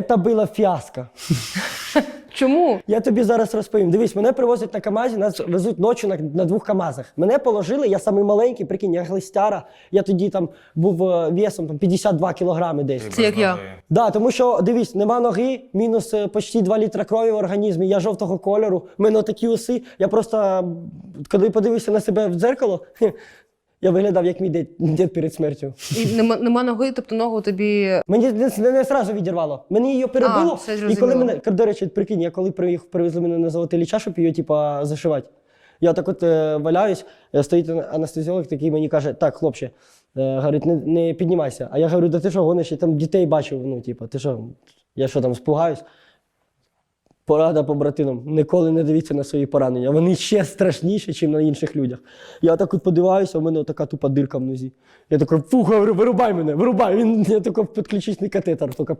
Це було фіаско. Чому? Я тобі зараз розповім. Дивись, мене привозять на КАМАЗі, нас везуть ночі на, на двох КАМАЗах. Мене положили, я самий маленький, прикинь, я глистяра. Я тоді там був е, весом там, 52 кілограми десь. Це як я. Да, тому що дивись, нема ноги, мінус е, почти 2 літра крові в організмі, я жовтого кольору, в мене такі уси. Я просто, коли подивився на себе в дзеркало, я виглядав як мій дід, дід перед смертю. І нема, нема ноги, тобто ногу тобі. Мені не, не, не сразу відірвало. Мені її перебило. все і зрозуміло. коли мене, до речі, прикинь, я коли приїхав, привезли мене на золотий ліча, щоб її типа, зашивати. Я так от е, валяюсь, е, стоїть анестезіолог такий мені каже, так, хлопче, е, говорить, не, не піднімайся. А я говорю, да ти що гониш, я там дітей бачив, ну, типа, ти що, я що там спугаюсь? Порада побратинам, ніколи не дивіться на свої поранення. Вони ще страшніші, ніж на інших людях. Я так от подиваюся, у мене така тупа дирка в нозі. Я такий, говорю, вирубай мене, вирубай. Він я такий підключичний катетер, тільки